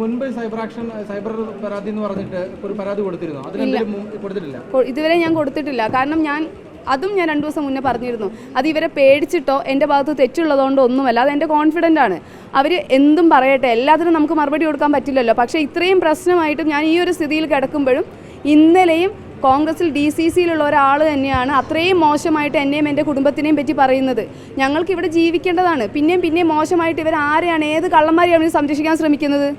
മുൻപ് cyber action cyber പരാതി എന്ന് പറഞ്ഞിട്ട് ഒരു പരാതി കൊടുത്തിരുന്നു? കൊടുത്തിട്ടില്ല? ഇതുവരെ ഞാൻ കൊടുത്തിട്ടില്ല. കാരണം ഞാൻ അതും ഞാൻ രണ്ടു ദിവസം മുന്നേ പറഞ്ഞിരുന്നു. അത് ഇവരെ പേടിച്ചിട്ടോ എന്റെ ഭാഗത്ത് തെറ്റുള്ളതുകൊണ്ടോ ഒന്നുമല്ല. അത് എന്റെ കോൺഫിഡന്റ് ആണ്. അവർ എന്തും പറയട്ടെ. എല്ലാത്തിനും നമുക്ക് മറുപടി കൊടുക്കാൻ പറ്റില്ലല്ലോ. പക്ഷേ ഇത്രയും പ്രശ്നമായിട്ടും ഞാൻ ഈ ഒരു സ്ഥിതിയിൽ കിടക്കുമ്പോഴും ഇന്നലെയും കോൺഗ്രസിൽ ഡി സി സിയിലുള്ള ഒരാൾ തന്നെയാണ് അത്രയും മോശമായിട്ട് എന്നെയും എന്റെ കുടുംബത്തിനെയും പറ്റി പറയുന്നത്. ഞങ്ങൾക്ക് ഇവിടെ ജീവിക്കേണ്ടതാണ്. പിന്നെയും പിന്നെയും മോശമായിട്ട് ഇവർ ആരെയാണ് ഏത് കള്ളന്മാരെയാണ് സംരക്ഷിക്കാൻ ശ്രമിക്കുന്നത്?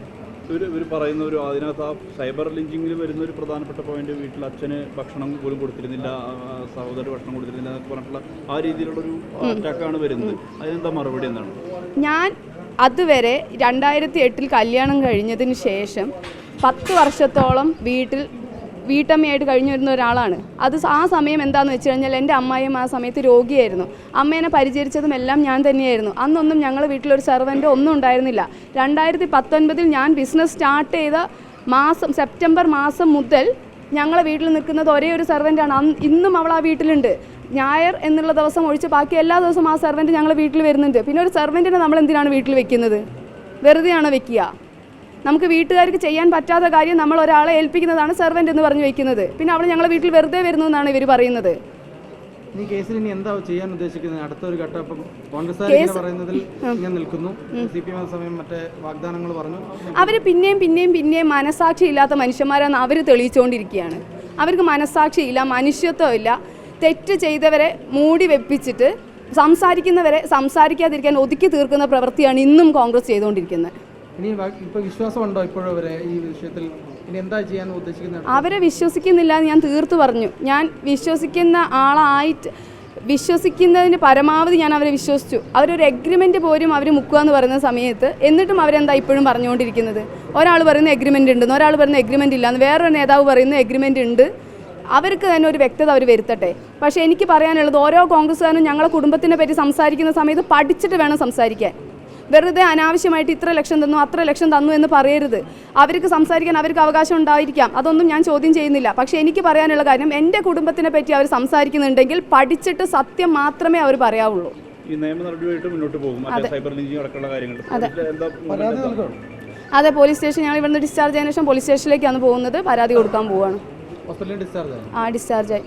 ഇവർ ഇവർ പറയുന്ന ഒരു അതിനകത്ത് ആ സൈബർ ലിഞ്ചിങ്ങിൽ വരുന്ന ഒരു പ്രധാനപ്പെട്ട പോയിന്റ് വീട്ടിൽ അച്ഛന് ഭക്ഷണം പോലും കൊടുത്തിരുന്നില്ല സഹോദരൻ സഹോദരി ഭക്ഷണം കൊടുത്തിരുന്നില്ല എന്നൊക്കെ പറഞ്ഞിട്ടുള്ള ആ രീതിയിലുള്ള ഒരു അറ്റാക്കാണ് വരുന്നത്. അതിനെന്താ മറുപടി എന്താണ്? ഞാൻ അതുവരെ രണ്ടായിരത്തി എട്ടിൽ കല്യാണം കഴിഞ്ഞതിന് ശേഷം പത്ത് വർഷത്തോളം വീട്ടിൽ വീട്ടമ്മയായിട്ട് കഴിഞ്ഞു വരുന്ന ഒരാളാണ്. അത് ആ സമയം എന്താണെന്ന് വെച്ച് കഴിഞ്ഞാൽ എന്റെ അമ്മായിയും ആ സമയത്ത് രോഗിയായിരുന്നു. അമ്മേനെ പരിചരിച്ചതും എല്ലാം ഞാൻ തന്നെയായിരുന്നു. അന്നൊന്നും ഞങ്ങൾ വീട്ടിലൊരു സെർവന്റ് ഒന്നും ഉണ്ടായിരുന്നില്ല. രണ്ടായിരത്തി പത്തൊൻപതിൽ ഞാൻ ബിസിനസ് സ്റ്റാർട്ട് ചെയ്ത മാസം സെപ്റ്റംബർ മാസം മുതൽ ഞങ്ങളെ വീട്ടിൽ നിൽക്കുന്നത് ഒരേ ഒരു സെർവന്റാണ് അന്ന് ഇന്നും അവൾ ആ വീട്ടിലുണ്ട്. ഞായർ എന്നുള്ള ദിവസം ഒഴിച്ച് ബാക്കി എല്ലാ ദിവസവും ആ സെർവന്റ് ഞങ്ങളെ വീട്ടിൽ വരുന്നുണ്ട്. പിന്നെ ഒരു സെർവന്റിനെ നമ്മൾ എന്തിനാണ് വീട്ടിൽ വെക്കുന്നത്? വെറുതെയാണോ വെക്കുക? നമുക്ക് വീട്ടുകാർക്ക് ചെയ്യാൻ പറ്റാത്ത കാര്യം നമ്മൾ ഒരാളെ ഏൽപ്പിക്കുന്നതാണ് സെർവന്റ് എന്ന് പറഞ്ഞു വെക്കുന്നത്. പിന്നെ അവൾ ഞങ്ങളെ വീട്ടിൽ വെറുതെ വരുന്നു എന്നാണ് ഇവർ പറയുന്നത്. ഈ കേസിൽ ഇനി എന്താ ചെയ്യാൻ ഉദ്ദേശിക്കുന്നത്? അടുത്തൊരു ഘട്ടം കോൺഗ്രസ് പറയുന്നതിൽ നിൽക്കുന്നു. സി പി എം സമയം മറ്റേ വാഗ്ദാനങ്ങൾ പറഞ്ഞു. അവർ പിന്നെയും പിന്നെയും പിന്നെയും മനസാക്ഷി ഇല്ലാത്ത മനുഷ്യന്മാരാണ് അവർ തെളിയിച്ചുകൊണ്ടിരിക്കുകയാണ് അവർക്ക് മനസാക്ഷി ഇല്ല മനുഷ്യത്വം ഇല്ല. തെറ്റ് ചെയ്തവരെ മൂടി വെപ്പിച്ചിട്ട് സംസാരിക്കുന്നവരെ സംസാരിക്കാതിരിക്കാൻ ഒതുക്കി തീർക്കുന്ന പ്രവൃത്തിയാണ് ഇന്നും കോൺഗ്രസ് ചെയ്തുകൊണ്ടിരിക്കുന്നത് ഇനി ഇപ്പൊ വിശ്വാസമുണ്ടോ ഇപ്പോഴും വരെ ഈ വിഷയത്തിൽ? ഇനി എന്താ ചെയ്യാൻ ഉദ്ദേശിക്കുന്നത്? അവരെ വിശ്വസിക്കുന്നില്ല എന്ന് ഞാൻ തീർത്തു പറഞ്ഞു. ഞാൻ വിശ്വസിക്കുന്ന ആളായിട്ട് വിശ്വസിക്കുന്നതിന് പരമാവധി ഞാൻ അവരെ വിശ്വസിച്ചു. അവരൊരു എഗ്രിമെന്റ് പോലും അവർ മുക്കുക എന്ന് പറയുന്ന സമയത്ത് എന്നിട്ടും അവരെന്താ ഇപ്പോഴും പറഞ്ഞുകൊണ്ടിരിക്കുന്നത്? ഒരാൾ പറയുന്ന എഗ്രിമെന്റ് ഉണ്ടെന്ന് ഒരാൾ പറയുന്ന എഗ്രിമെന്റ് ഇല്ല വേറൊരു നേതാവ് പറയുന്ന എഗ്രിമെന്റ് ഉണ്ട്. അവർക്ക് തന്നെ ഒരു വ്യക്തത അവർ വരുത്തട്ടെ. പക്ഷേ എനിക്ക് പറയാനുള്ളത് ഓരോ കോൺഗ്രസ്സുകാരും ഞങ്ങളെ കുടുംബത്തിനെ പറ്റി സംസാരിക്കുന്ന സമയത്ത് പഠിച്ചിട്ട് വേണം സംസാരിക്കാൻ. വെറുതെ അനാവശ്യമായിട്ട് ഇത്ര ലക്ഷം തന്നു അത്ര ലക്ഷം തന്നു എന്ന് പറയരുത്. അവർക്ക് സംസാരിക്കാൻ അവർക്ക് അവകാശം ഉണ്ടായിരിക്കാം. അതൊന്നും ഞാൻ ചോദ്യം ചെയ്യുന്നില്ല. പക്ഷേ എനിക്ക് പറയാനുള്ള കാര്യം എന്റെ കുടുംബത്തിനെ പറ്റി അവർ സംസാരിക്കുന്നുണ്ടെങ്കിൽ പഠിച്ചിട്ട് സത്യം മാത്രമേ അവർ പറയാവുള്ളൂ. ഈ നിയമ മുന്നോട്ട് പോകും. സൈബർ ലിഞ്ചിങ് അടക്കമുള്ള കാര്യങ്ങൾ. അതെ. പോലീസ് സ്റ്റേഷൻ ഞങ്ങൾ ഇവിടുന്ന് ഡിസ്ചാർജ് ചെയ്തതിനു ശേഷം പോലീസ് സ്റ്റേഷനിലേക്കാണ് പോകുന്നത്. പരാതി കൊടുക്കാൻ പോവുകയാണ് ഹോസ്പിറ്റലിൽ ഡിസ്ചാർജ് ആയി? ആ ഡിസ്ചാർജ് ആയി.